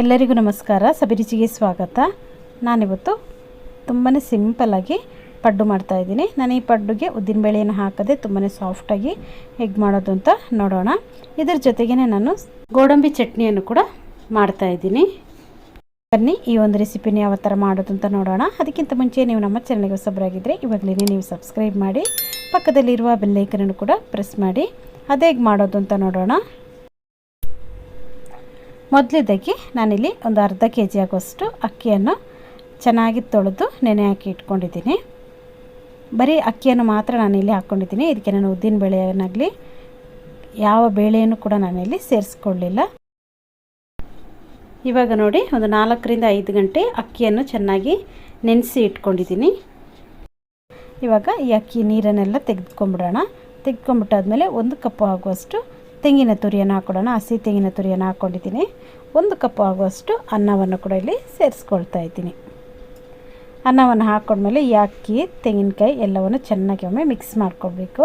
ಎಲ್ಲರಿಗೂ ನಮಸ್ಕಾರ. ಸಬಿರುಚಿಗೆ ಸ್ವಾಗತ. ನಾನಿವತ್ತು ತುಂಬಾ ಸಿಂಪಲ್ಲಾಗಿ ಪಡ್ಡು ಮಾಡ್ತಾಯಿದ್ದೀನಿ ನಾನು ಈ ಪಡ್ಡುಗೆ ಉದ್ದಿನಬೇಳೆಯನ್ನು ಹಾಕದೆ ತುಂಬಾ ಸಾಫ್ಟಾಗಿ ಹೇಗೆ ಮಾಡೋದು ಅಂತ ನೋಡೋಣ. ಇದರ ಜೊತೆಗೇ ನಾನು ಗೋಡಂಬಿ ಚಟ್ನಿಯನ್ನು ಕೂಡ ಮಾಡ್ತಾಯಿದ್ದೀನಿ ಬನ್ನಿ, ಈ ಒಂದು ರೆಸಿಪಿನ ಯಾವ ಥರ ಮಾಡೋದು ಅಂತ ನೋಡೋಣ. ಅದಕ್ಕಿಂತ ಮುಂಚೆ ನೀವು ನಮ್ಮ ಚಾನಲ್ಗೆ ಹೊಸಬರಾಗಿದ್ದರೆ ಇವಾಗಲೇ ನೀವು ಸಬ್ಸ್ಕ್ರೈಬ್ ಮಾಡಿ, ಪಕ್ಕದಲ್ಲಿರುವ ಬೆಲ್ಲೈಕನನ್ನು ಕೂಡ ಪ್ರೆಸ್ ಮಾಡಿ, ಅದೇ ಹೇಗೆ ಮಾಡೋದು ಅಂತ ನೋಡೋಣ. ಮೊದಲಿದ್ದಕ್ಕೆ ನಾನಿಲ್ಲಿ ಒಂದು ಅರ್ಧ ಕೆ ಜಿ ಆಗುವಷ್ಟು ಅಕ್ಕಿಯನ್ನು ಚೆನ್ನಾಗಿ ತೊಳೆದು ನೆನೆ ಹಾಕಿ ಇಟ್ಕೊಂಡಿದ್ದೀನಿ. ಬರೀ ಅಕ್ಕಿಯನ್ನು ಮಾತ್ರ ನಾನಿಲ್ಲಿ ಹಾಕ್ಕೊಂಡಿದ್ದೀನಿ ಇದಕ್ಕೆ ನಾನು ಉದ್ದಿನ ಬೇಳೆಯನ್ನಾಗಲಿ, ಯಾವ ಬೇಳೆಯನ್ನು ಕೂಡ ನಾನಿಲ್ಲಿ ಸೇರಿಸ್ಕೊಳ್ಳಿಲ್ಲ. ಇವಾಗ ನೋಡಿ, ಒಂದು ನಾಲ್ಕರಿಂದ ಐದು ಗಂಟೆ ಅಕ್ಕಿಯನ್ನು ಚೆನ್ನಾಗಿ ನೆನೆಸಿ ಇಟ್ಕೊಂಡಿದ್ದೀನಿ. ಇವಾಗ ಈ ಅಕ್ಕಿ ನೀರನ್ನೆಲ್ಲ ತೆಗೆದುಕೊಂಬಿಡೋಣ. ತೆಗೆದುಕೊಂಬಿಟ್ಟಾದ್ಮೇಲೆ ಒಂದು ಕಪ್ಪು ಆಗುವಷ್ಟು ತೆಂಗಿನ ತುರಿಯನ್ನು ಹಾಕ್ಕೊಡೋಣ ಹಸಿ ತೆಂಗಿನ ತುರಿಯನ್ನು ಹಾಕ್ಕೊಂಡಿದ್ದೀನಿ ಒಂದು ಕಪ್ ಆಗುವಷ್ಟು ಅನ್ನವನ್ನು ಕೂಡ ಇಲ್ಲಿ ಸೇರಿಸ್ಕೊಳ್ತಾ ಇದ್ದೀನಿ. ಅನ್ನವನ್ನು ಹಾಕ್ಕೊಂಡ್ಮೇಲೆ ಈ ಅಕ್ಕಿ, ತೆಂಗಿನಕಾಯಿ ಎಲ್ಲವನ್ನು ಚೆನ್ನಾಗಿ ಒಮ್ಮೆ ಮಿಕ್ಸ್ ಮಾಡ್ಕೊಳ್ಬೇಕು.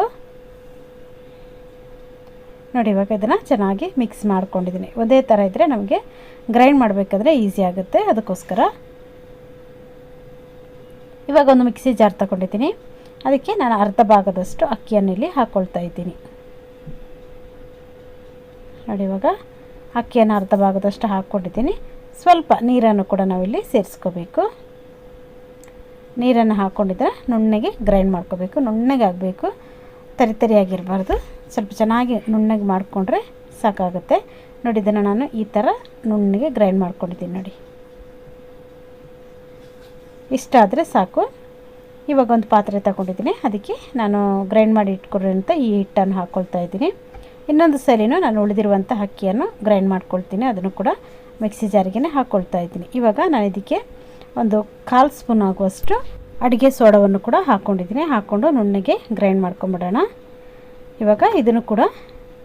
ನೋಡಿ, ಇವಾಗ ಇದನ್ನು ಚೆನ್ನಾಗಿ ಮಿಕ್ಸ್ ಮಾಡ್ಕೊಂಡಿದ್ದೀನಿ. ಒಂದೇ ಥರ ಇದ್ದರೆ ನಮಗೆ ಗ್ರೈಂಡ್ ಮಾಡಬೇಕಾದ್ರೆ ಈಸಿ ಆಗುತ್ತೆ. ಅದಕ್ಕೋಸ್ಕರ ಇವಾಗ ಒಂದು ಮಿಕ್ಸಿ ಜಾರ್ ತಗೊಂಡಿದ್ದೀನಿ. ಅದಕ್ಕೆ ನಾನು ಅರ್ಧ ಭಾಗದಷ್ಟು ಅಕ್ಕಿಯನ್ನು ಇಲ್ಲಿ ಹಾಕ್ಕೊಳ್ತಾ ಇದ್ದೀನಿ. ನೋಡಿ, ಇವಾಗ ಅಕ್ಕಿಯನ್ನು ಅರ್ಧ ಭಾಗದಷ್ಟು ಹಾಕ್ಕೊಂಡಿದ್ದೀನಿ. ಸ್ವಲ್ಪ ನೀರನ್ನು ಕೂಡ ನಾವಿಲ್ಲಿ ಸೇರಿಸ್ಕೋಬೇಕು. ನೀರನ್ನು ಹಾಕ್ಕೊಂಡಿದ್ರೆ ನುಣ್ಣಗೆ ಗ್ರೈಂಡ್ ಮಾಡ್ಕೋಬೇಕು. ನುಣ್ಣಗೆ ಆಗಬೇಕು. ತರಿ ತರಿಯಾಗಿರಬಾರ್ದು. ಸ್ವಲ್ಪ ಚೆನ್ನಾಗಿ ನುಣ್ಣಗೆ ಮಾಡಿಕೊಂಡ್ರೆ ಸಾಕಾಗುತ್ತೆ. ನೋಡಿ, ಇದನ್ನು ನಾನು ಈ ಥರ ನುಣ್ಣಗೆ ಗ್ರೈಂಡ್ ಮಾಡ್ಕೊಂಡಿದ್ದೀನಿ ನೋಡಿ. ಇಷ್ಟ ಆದರೆ ಸಾಕು. ಇವಾಗ ಒಂದು ಪಾತ್ರೆ ತಗೊಂಡಿದ್ದೀನಿ. ಅದಕ್ಕೆ ನಾನು ಗ್ರೈಂಡ್ ಮಾಡಿ ಇಟ್ಕೊಂಡಿರೋಂಥ ಈ ಹಿಟ್ಟನ್ನು ಹಾಕ್ಕೊಳ್ತಾ ಇದ್ದೀನಿ. ಇನ್ನೊಂದು ಸಲಿನೂ ನಾನು ಉಳಿದಿರುವಂಥ ಅಕ್ಕಿಯನ್ನು ಗ್ರೈಂಡ್ ಮಾಡ್ಕೊಳ್ತೀನಿ. ಅದನ್ನು ಕೂಡ ಮಿಕ್ಸಿ ಜಾರಿಗೆ ಹಾಕ್ಕೊಳ್ತಾ ಇದ್ದೀನಿ. ಇವಾಗ ನಾನು ಇದಕ್ಕೆ ಒಂದು ಕಾಲು ಸ್ಪೂನ್ ಆಗುವಷ್ಟು ಅಡುಗೆ ಸೋಡವನ್ನು ಕೂಡ ಹಾಕ್ಕೊಂಡಿದ್ದೀನಿ ಹಾಕ್ಕೊಂಡು ನುಣ್ಣಗೆ ಗ್ರೈಂಡ್ ಮಾಡ್ಕೊಂಬಿಡೋಣ. ಇವಾಗ ಇದನ್ನು ಕೂಡ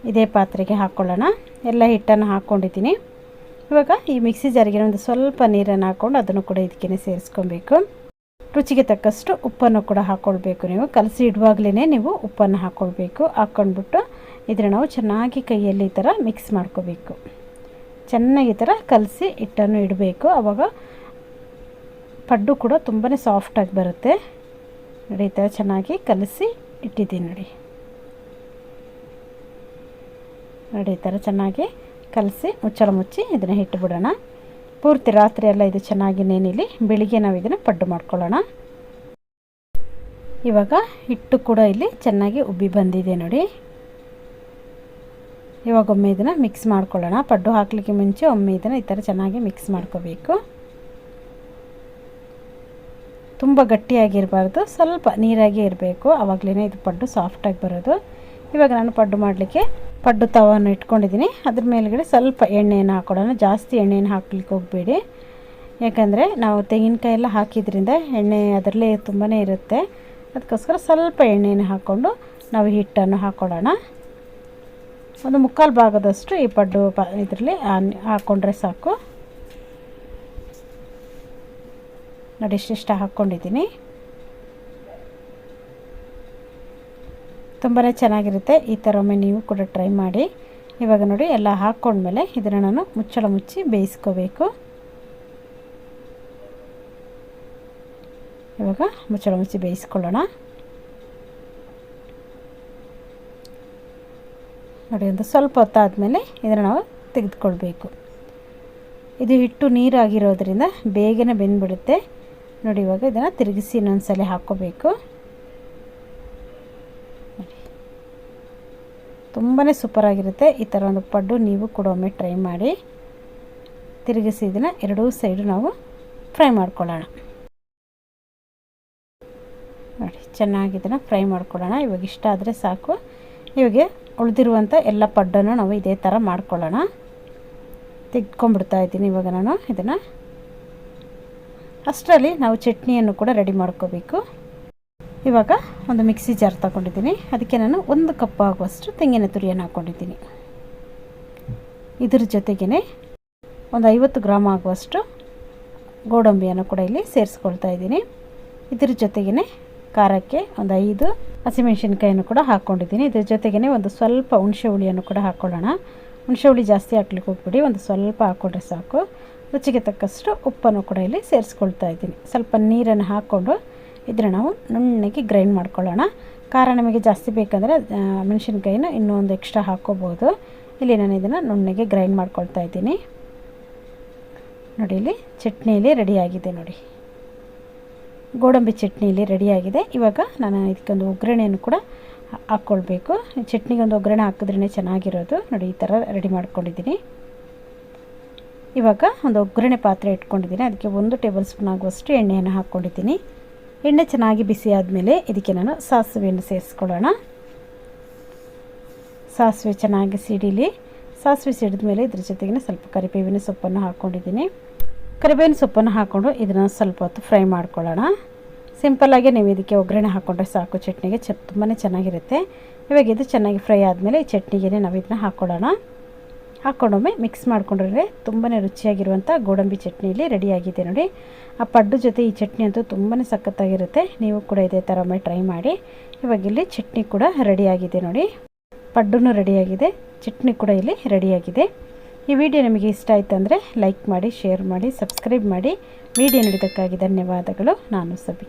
ಇದೇ ಪಾತ್ರೆಗೆ ಹಾಕ್ಕೊಳ್ಳೋಣ ಎಲ್ಲ ಹಿಟ್ಟನ್ನು ಹಾಕ್ಕೊಂಡಿದ್ದೀನಿ ಇವಾಗ ಈ ಮಿಕ್ಸಿ ಜಾರಿಗೆ ಒಂದು ಸ್ವಲ್ಪ ನೀರನ್ನು ಹಾಕ್ಕೊಂಡು ಅದನ್ನು ಕೂಡ ಇದಕ್ಕೆ ಸೇರಿಸ್ಕೊಬೇಕು. ರುಚಿಗೆ ತಕ್ಕಷ್ಟು ಉಪ್ಪನ್ನು ಕೂಡ ಹಾಕ್ಕೊಳ್ಬೇಕು ನೀವು. ಕಲಸಿ ಇಡುವಾಗಲೇ ನೀವು ಉಪ್ಪನ್ನು ಹಾಕ್ಕೊಳ್ಬೇಕು ಹಾಕ್ಕೊಂಡ್ಬಿಟ್ಟು ಇದನ್ನು ನಾವು ಚೆನ್ನಾಗಿ ಕೈಯಲ್ಲಿ ಈ ಥರ ಮಿಕ್ಸ್ ಮಾಡ್ಕೋಬೇಕು. ಚೆನ್ನಾಗಿ ಈ ಥರ ಕಲಸಿ ಹಿಟ್ಟನ್ನು ಇಡಬೇಕು. ಆವಾಗ ಪಡ್ಡು ಕೂಡ ತುಂಬಾ ಸಾಫ್ಟಾಗಿ ಬರುತ್ತೆ. ನೋಡಿ ಈ ಥರ ಚೆನ್ನಾಗಿ ಕಲಸಿ ಇಟ್ಟಿದ್ದೀನಿ ನೋಡಿ. ನೋಡಿ ಈ ಥರ ಚೆನ್ನಾಗಿ ಕಲಸಿ ಮುಚ್ಚಳ ಮುಚ್ಚಿ ಇದನ್ನು ಇಟ್ಟುಬಿಡೋಣ ಪೂರ್ತಿ ರಾತ್ರಿ ಎಲ್ಲ ಇದು ಚೆನ್ನಾಗಿ ನೆನಿಲಿ, ಬೆಳಿಗ್ಗೆ ನಾವು ಇದನ್ನು ಪಡ್ಡು ಮಾಡ್ಕೊಳ್ಳೋಣ. ಇವಾಗ ಹಿಟ್ಟು ಕೂಡ ಇಲ್ಲಿ ಚೆನ್ನಾಗಿ ಉಬ್ಬಿ ಬಂದಿದೆ ನೋಡಿ. ಇವಾಗ ಒಮ್ಮೆ ಇದನ್ನು ಮಿಕ್ಸ್ ಮಾಡ್ಕೊಳ್ಳೋಣ. ಪಡ್ಡು ಹಾಕಲಿಕ್ಕೆ ಮುಂಚೆ ಒಮ್ಮೆ ಇದನ್ನು ಈ ಥರ ಚೆನ್ನಾಗಿ ಮಿಕ್ಸ್ ಮಾಡ್ಕೋಬೇಕು. ತುಂಬ ಗಟ್ಟಿಯಾಗಿರಬಾರ್ದು, ಸ್ವಲ್ಪ ನೀರಾಗಿ ಇರಬೇಕು. ಆವಾಗಲೇ ಇದು ಪಡ್ಡು ಸಾಫ್ಟಾಗಿ ಬರೋದು. ಇವಾಗ ನಾನು ಪಡ್ಡು ಮಾಡಲಿಕ್ಕೆ ಪಡ್ಡು ತವನ್ನು ಇಟ್ಕೊಂಡಿದ್ದೀನಿ. ಅದ್ರ ಮೇಲ್ಗಡೆ ಸ್ವಲ್ಪ ಎಣ್ಣೆಯನ್ನು ಹಾಕ್ಕೊಡೋಣ ಜಾಸ್ತಿ ಎಣ್ಣೆಯನ್ನು ಹಾಕ್ಲಿಕ್ಕೆ ಹೋಗಬೇಡಿ. ಯಾಕಂದರೆ ನಾವು ತೆಂಗಿನಕಾಯಿ ಎಲ್ಲ ಹಾಕಿದ್ರಿಂದ ಎಣ್ಣೆ ಅದರಲ್ಲೇ ತುಂಬಾ ಇರುತ್ತೆ. ಅದಕ್ಕೋಸ್ಕರ ಸ್ವಲ್ಪ ಎಣ್ಣೆಯನ್ನು ಹಾಕ್ಕೊಂಡು ನಾವು ಹಿಟ್ಟನ್ನು ಹಾಕ್ಕೊಡೋಣ ಒಂದು ಮುಕ್ಕಾಲು ಭಾಗದಷ್ಟು ಈ ಪಡ್ಡು ಪ ಇದರಲ್ಲಿ ಹಾಕ್ಕೊಂಡ್ರೆ ಸಾಕು. ನೋಡಿ, ಇಷ್ಟಿಷ್ಟ ಹಾಕ್ಕೊಂಡಿದ್ದೀನಿ. ತುಂಬಾ ಚೆನ್ನಾಗಿರುತ್ತೆ. ಈ ಥರ ಒಮ್ಮೆ ನೀವು ಕೂಡ ಟ್ರೈ ಮಾಡಿ. ಇವಾಗ ನೋಡಿ ಎಲ್ಲ ಹಾಕ್ಕೊಂಡ್ಮೇಲೆ ಇದನ್ನು ನಾನು ಮುಚ್ಚಳ ಮುಚ್ಚಿ ಬೇಯಿಸ್ಕೋಬೇಕು. ಇವಾಗ ಮುಚ್ಚಳ ಮುಚ್ಚಿ ಬೇಯಿಸ್ಕೊಳ್ಳೋಣ. ನೋಡಿ ಒಂದು ಸ್ವಲ್ಪ ಹೊತ್ತಾದಮೇಲೆ ಇದನ್ನು ನಾವು ತೆಗೆದುಕೊಳ್ಬೇಕು. ಇದು ಹಿಟ್ಟು ನೀರಾಗಿರೋದ್ರಿಂದ ಬೇಗನೆ ಬೆಂದ್ಬಿಡುತ್ತೆ. ನೋಡಿ ಇವಾಗ ಇದನ್ನು ತಿರುಗಿಸಿ ಇನ್ನೊಂದು ಸಲ ಹಾಕ್ಕೋಬೇಕು ತುಂಬಾ ಸೂಪರಾಗಿರುತ್ತೆ ಈ ಥರ ಒಂದು ಪಡ್ಡು ನೀವು ಕೂಡ ಒಮ್ಮೆ ಟ್ರೈ ಮಾಡಿ. ತಿರುಗಿಸಿ ಇದನ್ನು ಎರಡೂ ಸೈಡು ನಾವು ಫ್ರೈ ಮಾಡ್ಕೊಳ್ಳೋಣ. ನೋಡಿ, ಚೆನ್ನಾಗಿ ಇದನ್ನು ಫ್ರೈ ಮಾಡ್ಕೊಳ್ಳೋಣ. ಇವಾಗ ಇಷ್ಟ ಆದರೆ ಸಾಕು. ಇವಾಗ ಉಳಿದಿರುವಂಥ ಎಲ್ಲ ಪಡ್ಡನ್ನು ನಾವು ಇದೇ ಥರ ಮಾಡ್ಕೊಳ್ಳೋಣ. ತೆಗೆದ್ಕೊಂಡ್ಬಿಡ್ತಾ ಇದ್ದೀನಿ ಇವಾಗ ನಾನು ಇದನ್ನು. ಅಷ್ಟರಲ್ಲಿ ನಾವು ಚಟ್ನಿಯನ್ನು ಕೂಡ ರೆಡಿ ಮಾಡ್ಕೋಬೇಕು. ಇವಾಗ ಒಂದು ಮಿಕ್ಸಿ ಜಾರ್ ತಗೊಂಡಿದ್ದೀನಿ. ಅದಕ್ಕೆ ನಾನು ಒಂದು ಕಪ್ ಆಗುವಷ್ಟು ತೆಂಗಿನ ತುರಿಯನ್ನು ಹಾಕ್ಕೊಂಡಿದ್ದೀನಿ ಇದರ ಜೊತೆಗೇ ಒಂದು ಐವತ್ತು ಗ್ರಾಮ್ ಆಗುವಷ್ಟು ಗೋಡಂಬಿಯನ್ನು ಕೂಡ ಇಲ್ಲಿ ಸೇರಿಸ್ಕೊಳ್ತಾ ಇದ್ದೀನಿ. ಇದ್ರ ಜೊತೆಗೇ ಖಾರಕ್ಕೆ ಒಂದು ಐದು ಹಸಿಮೆಣಸಿನ್ಕಾಯನ್ನು ಕೂಡ ಹಾಕ್ಕೊಂಡಿದ್ದೀನಿ ಇದ್ರ ಜೊತೆಗೇ ಒಂದು ಸ್ವಲ್ಪ ಹುಣಸೆ ಹುಳಿಯನ್ನು ಕೂಡ ಹಾಕ್ಕೊಳ್ಳೋಣ ಹುಣಸೆ ಹುಳಿ ಜಾಸ್ತಿ ಹಾಕ್ಲಿಕ್ಕೆ ಹೋಗ್ಬಿಡಿ. ಒಂದು ಸ್ವಲ್ಪ ಹಾಕ್ಕೊಂಡ್ರೆ ಸಾಕು. ರುಚಿಗೆ ತಕ್ಕಷ್ಟು ಉಪ್ಪನ್ನು ಕೂಡ ಇಲ್ಲಿ ಸೇರಿಸ್ಕೊಳ್ತಾ ಇದ್ದೀನಿ. ಸ್ವಲ್ಪ ನೀರನ್ನು ಹಾಕ್ಕೊಂಡು ಇದ್ರೆ ನಾವು ನುಣ್ಣಗೆ ಗ್ರೈಂಡ್ ಮಾಡ್ಕೊಳ್ಳೋಣ. ಖಾರ ನಮಗೆ ಜಾಸ್ತಿ ಬೇಕಂದರೆ ಮೆಣಸಿನ್ಕಾಯಿನ ಇನ್ನೊಂದು ಎಕ್ಸ್ಟ್ರಾ ಹಾಕ್ಕೋಬೋದು. ಇಲ್ಲಿ ನಾನು ಇದನ್ನು ನುಣ್ಣಗೆ ಗ್ರೈಂಡ್ ಮಾಡ್ಕೊಳ್ತಾ ಇದ್ದೀನಿ. ನೋಡಿ ಇಲ್ಲಿ ಚಟ್ನಿಯಲ್ಲಿ ರೆಡಿಯಾಗಿದೆ ನೋಡಿ. ಗೋಡಂಬಿ ಚಟ್ನಿಯಲ್ಲಿ ರೆಡಿಯಾಗಿದೆ. ಇವಾಗ ನಾನು ಇದಕ್ಕೊಂದು ಒಗ್ಗರಣೆಯನ್ನು ಕೂಡ ಹಾಕ್ಕೊಳ್ಬೇಕು. ಚಟ್ನಿಗೆ ಒಂದು ಒಗ್ಗರಣೆ ಹಾಕಿದ್ರೇ ಚೆನ್ನಾಗಿರೋದು. ನೋಡಿ ಈ ಥರ ರೆಡಿ ಮಾಡ್ಕೊಂಡಿದ್ದೀನಿ. ಇವಾಗ ಒಂದು ಒಗ್ಗರಣೆ ಪಾತ್ರೆ ಇಟ್ಕೊಂಡಿದ್ದೀನಿ. ಅದಕ್ಕೆ ಒಂದು ಟೇಬಲ್ ಸ್ಪೂನ್ ಆಗುವಷ್ಟು ಎಣ್ಣೆಯನ್ನು ಹಾಕ್ಕೊಂಡಿದ್ದೀನಿ. ಎಣ್ಣೆ ಚೆನ್ನಾಗಿ ಬಿಸಿ ಆದಮೇಲೆ ಇದಕ್ಕೆ ನಾನು ಸಾಸಿವೆಯನ್ನು ಸೇರಿಸ್ಕೊಳ್ಳೋಣ. ಸಾಸಿವೆ ಚೆನ್ನಾಗಿ ಸಿಡಿಲಿ. ಸಾಸಿವೆ ಸಿಡಿದ ಮೇಲೆ ಇದ್ರ ಜೊತೆಗೆ ಸ್ವಲ್ಪ ಕರಿಬೇವಿನ ಸೊಪ್ಪನ್ನು ಹಾಕ್ಕೊಂಡಿದ್ದೀನಿ. ಕರಿಬೇವಿನ ಸೊಪ್ಪನ್ನು ಹಾಕ್ಕೊಂಡು ಇದನ್ನು ಸ್ವಲ್ಪ ಹೊತ್ತು ಫ್ರೈ ಮಾಡ್ಕೊಳ್ಳೋಣ. ಸಿಂಪಲ್ಲಾಗಿ ನೀವು ಇದಕ್ಕೆ ಒಗ್ಗರಣೆ ಹಾಕ್ಕೊಂಡ್ರೆ ಸಾಕು. ಚಟ್ನಿಗೆ ಚ ತುಂಬಾ ಚೆನ್ನಾಗಿರುತ್ತೆ. ಇವಾಗ ಇದು ಚೆನ್ನಾಗಿ ಫ್ರೈ ಆದಮೇಲೆ ಈ ಚಟ್ನಿಗೆ ನಾವು ಇದನ್ನ ಹಾಕ್ಕೊಳ್ಳೋಣ. ಹಾಕ್ಕೊಂಡೊಮ್ಮೆ ಮಿಕ್ಸ್ ಮಾಡಿಕೊಂಡ್ರೆ ತುಂಬಾ ರುಚಿಯಾಗಿರುವಂಥ ಗೋಡಂಬಿ ಚಟ್ನಿಯಲ್ಲಿ ರೆಡಿಯಾಗಿದೆ ನೋಡಿ. ಆ ಪಡ್ಡು ಜೊತೆ ಈ ಚಟ್ನಿ ಅಂತೂ ತುಂಬಾ ಸಖತ್ತಾಗಿರುತ್ತೆ. ನೀವು ಕೂಡ ಇದೇ ಥರ ಒಮ್ಮೆ ಟ್ರೈ ಮಾಡಿ. ಇವಾಗ ಇಲ್ಲಿ ಚಟ್ನಿ ಕೂಡ ರೆಡಿಯಾಗಿದೆ ನೋಡಿ. ಪಡ್ಡು ರೆಡಿಯಾಗಿದೆ ಚಟ್ನಿ ಕೂಡ ಇಲ್ಲಿ ರೆಡಿಯಾಗಿದೆ ಈ ವಿಡಿಯೋ ನಿಮಗೆ ಇಷ್ಟ ಆಯಿತು ಅಂದರೆ ಲೈಕ್ ಮಾಡಿ ಶೇರ್ ಮಾಡಿ ಸಬ್ಸ್ಕ್ರೈಬ್ ಮಾಡಿ. ವಿಡಿಯೋ ನೋಡಿದ್ದಕ್ಕಾಗಿ ಧನ್ಯವಾದಗಳು. ನಾನು ಸಬಿ